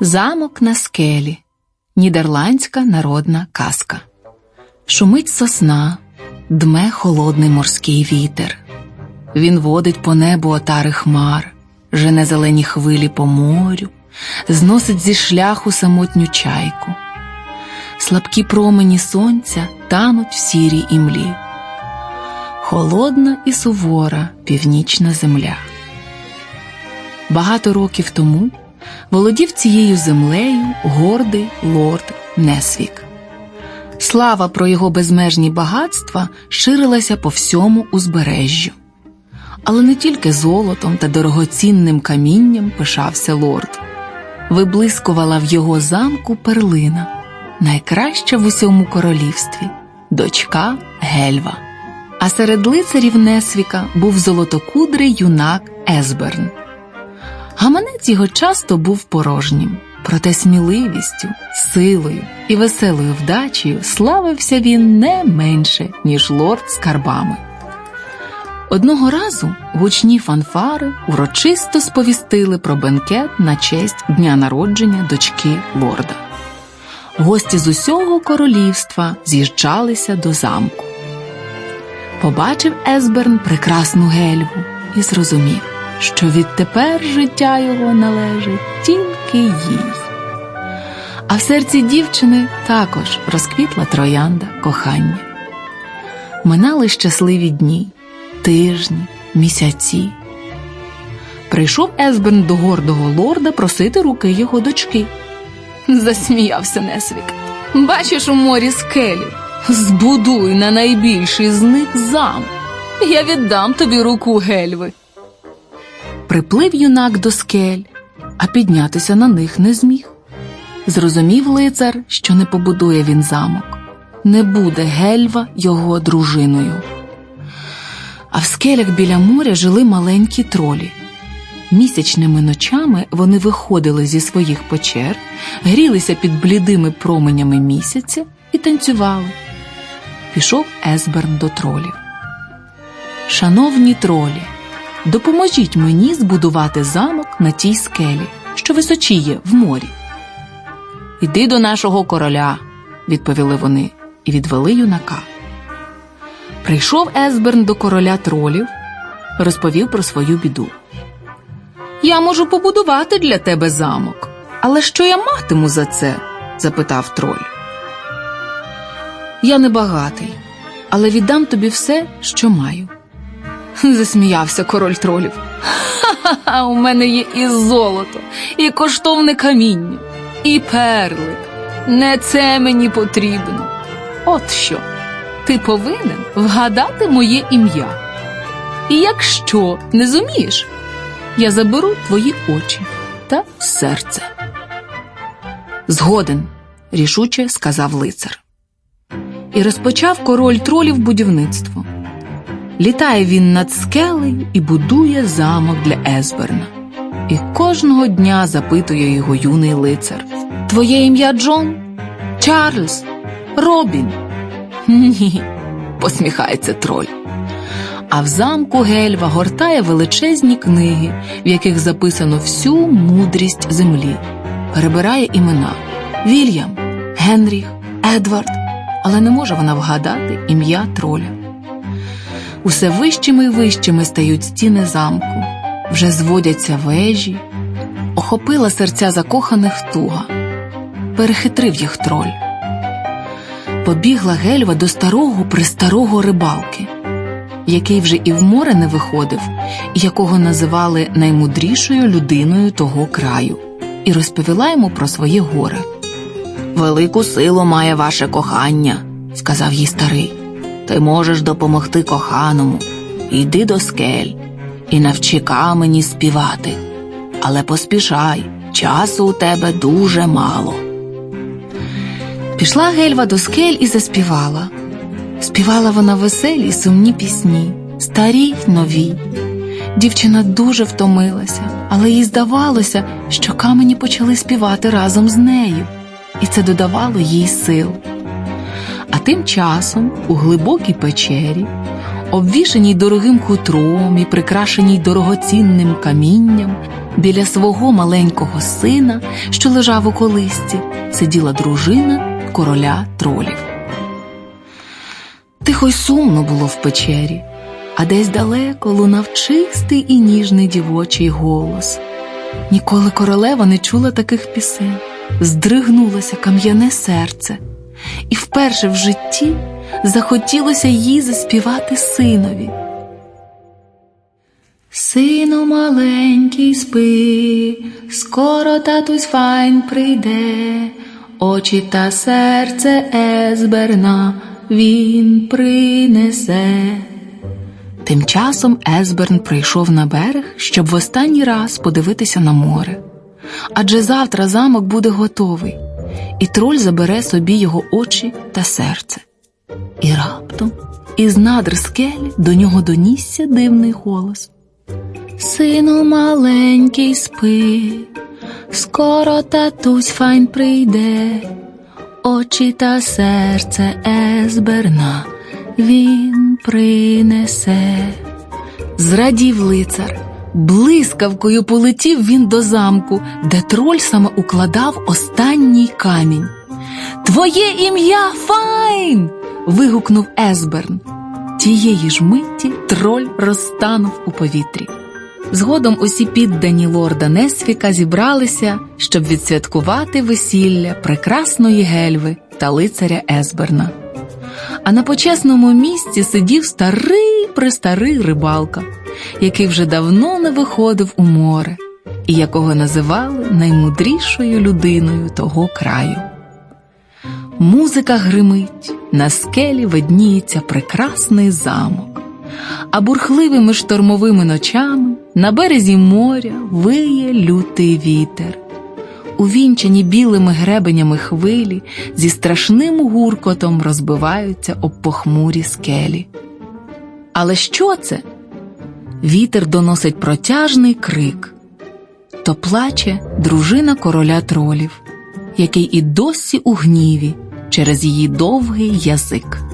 Замок на скелі. Нідерландська народна казка. Шумить сосна, дме холодний морський вітер. Він водить по небу отари хмар, жене зелені хвилі по морю, зносить зі шляху самотню чайку. Слабкі промені сонця тануть в сірій імлі. Холодна і сувора північна земля. Багато років тому володів цією землею гордий лорд Несвік. Слава про його безмежні багатства ширилася по всьому узбережжю. Але не тільки золотом та дорогоцінним камінням пишався лорд. Виблискувала в його замку перлина, найкраща в усьому королівстві, дочка Гельва. А серед лицарів Несвіка був золотокудрий юнак Есберн. Гаманець його часто був порожнім, проте сміливістю, силою і веселою вдачею славився він не менше, ніж лорд скарбами. Одного разу гучні фанфари урочисто сповістили про бенкет на честь дня народження дочки лорда. Гості з усього королівства з'їжджалися до замку. Побачив Есберн прекрасну гельву і зрозумів, що відтепер життя його належить тільки їй. А в серці дівчини також розквітла троянда кохання. Минали щасливі дні, тижні, місяці. Прийшов Есберн до гордого лорда просити руки його дочки. Засміявся Несвік. Бачиш у морі скелі. Збудуй на найбільший з них зам. Я віддам тобі руку гельви. Приплив юнак до скель, а піднятися на них не зміг. Зрозумів лицар, що не побудує він замок, не буде гельва його дружиною. А в скелях біля моря жили маленькі тролі. Місячними ночами вони виходили зі своїх печер, грілися під блідими променями місяця і танцювали. Пішов Есберн до тролів. Шановні тролі, допоможіть мені збудувати замок на тій скелі, що височіє в морі. Іди до нашого короля, відповіли вони і відвели юнака. Прийшов Есберн до короля тролів, розповів про свою біду. Я можу побудувати для тебе замок, але що я матиму за це? запитав троль. Я не багатий, але віддам тобі все, що маю. Засміявся король тролів. Ха-ха, у мене є і золото, і коштовне каміння, і перлик. Не це мені потрібно. От що, ти повинен вгадати моє ім'я. І якщо не зумієш, я заберу твої очі та серце. Згоден, рішуче сказав лицар. І розпочав король тролів будівництво. Літає він над скелею і будує замок для Есберна. І кожного дня запитує його юний лицар: Твоє ім'я Джон? Чарльз? Робін? Ні, посміхається троль. А в замку Гельва гортає величезні книги, в яких записано всю мудрість землі, перебирає імена Вільям, Генріх, Едвард, але не може вона вгадати ім'я троля. Усе вищими й вищими стають стіни замку, вже зводяться вежі, охопила серця закоханих туга, перехитрив їх троль. Побігла гельва до старого престарого рибалки, який вже і в море не виходив, якого називали наймудрішою людиною того краю, і розповіла йому про своє горе. Велику силу має ваше кохання, сказав їй старий. Ти можеш допомогти коханому. Йди до скель і навчи камені співати. Але поспішай, часу у тебе дуже мало. Пішла гельва до скель і заспівала. Співала вона веселі сумні пісні, старі й нові. Дівчина дуже втомилася, але їй здавалося, що камені почали співати разом з нею, і це додавало їй сил. А тим часом у глибокій печері обвішаній дорогим хутром і прикрашеній дорогоцінним камінням, біля свого маленького сина, що лежав у колисці, сиділа дружина короля тролів. Тихо й сумно було в печері, а десь далеко лунав чистий і ніжний дівочий голос. Ніколи королева не чула таких пісень, здригнулося кам'яне серце, і вперше в житті захотілося їй заспівати синові. Сину маленький спи, скоро татусь файн прийде, очі та серце Есберна він принесе. Тим часом Есберн прийшов на берег, щоб в останній раз подивитися на море. Адже завтра замок буде готовий, і троль забере собі його очі та серце. І раптом із надр скель до нього донісся дивний голос. Сину маленький спи, скоро татусь файн прийде, очі та серце Есберна він принесе. Зрадів лицар, блискавкою полетів він до замку, де троль саме укладав останній камінь. Твоє ім'я Файн. вигукнув Есберн. Тієї ж миті троль розтанув у повітрі. Згодом усі піддані лорда Несвіка зібралися, щоб відсвяткувати весілля прекрасної гельви та лицаря Есберна. А на почесному місці сидів старий престарий рибалка, який вже давно не виходив у море, і якого називали наймудрішою людиною того краю. Музика гримить, на скелі видніється прекрасний замок, а бурхливими штормовими ночами на березі моря виє лютий вітер. Увінчані білими гребенями хвилі зі страшним гуркотом розбиваються об похмурі скелі. Але що це? Вітер доносить протяжний крик. То плаче дружина короля тролів, який і досі у гніві через її довгий язик.